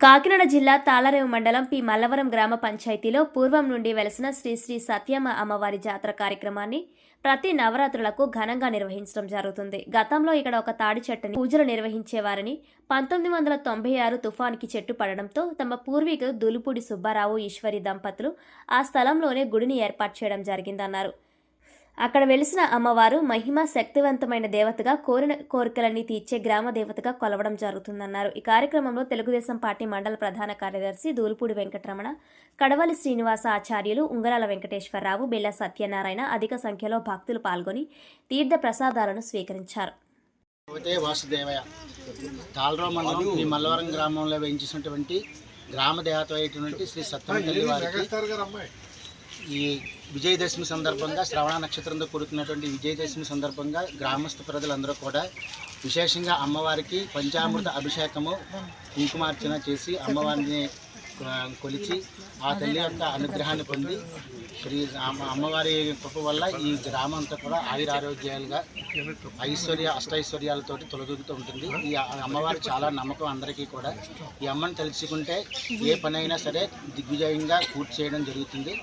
కాకినాడ జిల్లా తాళరేవు మండలం పి. మల్లవరం గ్రామ పంచాయతీలో పూర్వం నుండి వెలసిన శ్రీ శ్రీ సత్యమ్మ అమ్మవారి జాతర కార్యక్రమాన్ని ప్రతి నవరాత్రులకు ఘనంగా నిర్వహించడం జరుగుతుంది. గతంలో ఇక్కడ ఒక తాడి చెట్టుని పూజలు నిర్వహించేవారని పంతొమ్మిది వందల తొంభై ఆరు తుఫానికి చెట్టు పడడంతో తమ పూర్వీకులు దులుపూడి సుబ్బారావు ఈశ్వరి దంపతులు ఆ స్థలంలోనే గుడిని ఏర్పాటు చేయడం జరిగిందన్నారు. అక్కడ వెలిసిన అమ్మవారు మహిమ శక్తివంతమైన దేవతగా కోరిన కోరికలన్నీ తీర్చే గ్రామ దేవతగా కొలవడం జరుగుతుందన్నారు. ఈ కార్యక్రమంలో తెలుగుదేశం పార్టీ మండల ప్రధాన కార్యదర్శి దూల్పూడి వెంకటరమణ కడవలి శ్రీనివాస ఆచార్యులు ఉంగరాల వెంకటేశ్వరరావు బెల్ల సత్యనారాయణ అధిక సంఖ్యలో భక్తులు పాల్గొని తీర్థ ప్రసాదాలను స్వీకరించారు. వాసుదేవయ తాళరావు మండలం ఈ మల్లవరం గ్రామంలో వేయించినటువంటి గ్రామ దేవత అయినటువంటి శ్రీ సత్యమ వారికి ఈ విజయదశమి సందర్భంగా శ్రవణ నక్షత్రంతో కూడుకున్నటువంటి విజయదశమి సందర్భంగా గ్రామస్థ ప్రజలందరూ కూడా విశేషంగా అమ్మవారికి పంచామృత అభిషేకము కుంకుమార్చన చేసి అమ్మవారిని కొలిచి ఆ తల్లి యొక్క అనుగ్రహాన్ని పొంది శ్రీ అమ్మ అమ్మవారి కృప వల్ల ఈ గ్రామం అంతా కూడా ఆయురారోగ్యాలుగా ఐశ్వర్య అష్టైశ్వర్యాలతోటి తొలగుతూ ఉంటుంది. ఈ అమ్మవారు చాలా నమ్మకం అందరికీ కూడా. ఈ అమ్మని తెలుసుకుంటే ఏ పనైనా సరే దిగ్విజయంగా పూర్తి చేయడం జరుగుతుంది.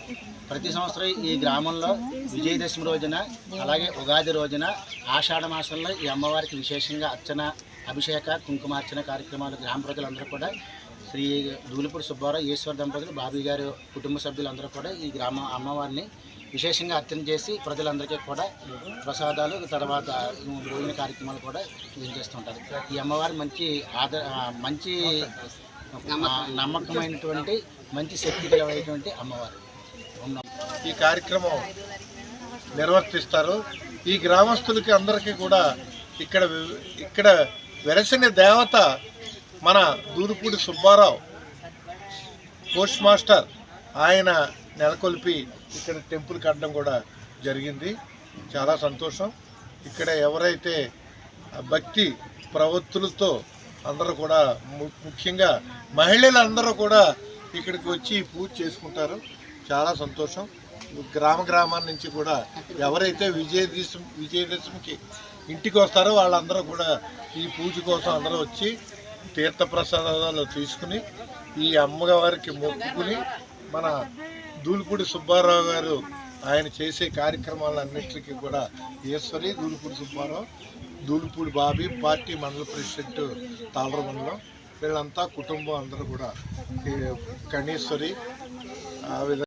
ప్రతి సంవత్సరం ఈ గ్రామంలో విజయదశమి రోజున అలాగే ఉగాది రోజున ఆషాఢ మాసంలో ఈ అమ్మవారికి విశేషంగా అర్చన అభిషేక కుంకుమార్చన కార్యక్రమాలు గ్రామ ప్రజలందరూ కూడా శ్రీ దూలిపూడి సుబ్బారావు ఈశ్వర దంపతులు బాబీ గారు కుటుంబ సభ్యులందరూ కూడా ఈ గ్రామ అమ్మవారిని విశేషంగా అర్చన చేసి ప్రజలందరికీ కూడా ప్రసాదాలు తర్వాత భోజన కార్యక్రమాలు కూడా చేస్తుంటారు ఈ అమ్మవారి మంచి ఆద మంచి నమ్మకమైనటువంటి మంచి శక్తి కలిగినటువంటి అమ్మవారు. ఈ కార్యక్రమం నిర్వర్తిస్తారు. ఈ గ్రామస్తులకి అందరికీ కూడా ఇక్కడ ఇక్కడ వెరసిన దేవత మన దూరుపూడి సుబ్బారావు పోస్ట్ మాస్టర్. ఆయన నెలకొల్పి ఇక్కడ టెంపుల్ కట్టడం కూడా జరిగింది. చాలా సంతోషం. ఇక్కడ ఎవరైతే భక్తి ప్రవృత్తులతో అందరూ కూడా ము- ముఖ్యంగా మహిళలందరూ కూడా ఇక్కడికి వచ్చి పూజ చేసుకుంటారు. చాలా సంతోషం. గ్రామ గ్రామాల నుంచి కూడా ఎవరైతే విజయదశమి విజయదశమికి ఇంటికి వస్తారో వాళ్ళందరూ కూడా ఈ పూజ కోసం అందరూ వచ్చి తీర్థప్రసాదాలు తీసుకుని ఈ అమ్మవారికి మొక్కుకుని మన దూలిపూడి సుబ్బారావు గారు ఆయన చేసే కార్యక్రమాలన్నింటికి కూడా ఈశ్వరి దూలిపూడి సుబ్బారావు దూలిపూడి బాబీ పార్టీ మండల ప్రెసిడెంట్ తాళర మండలం వీళ్ళంతా కుటుంబం అందరూ కూడా ఈ కణీశ్వరి ఆ విధంగా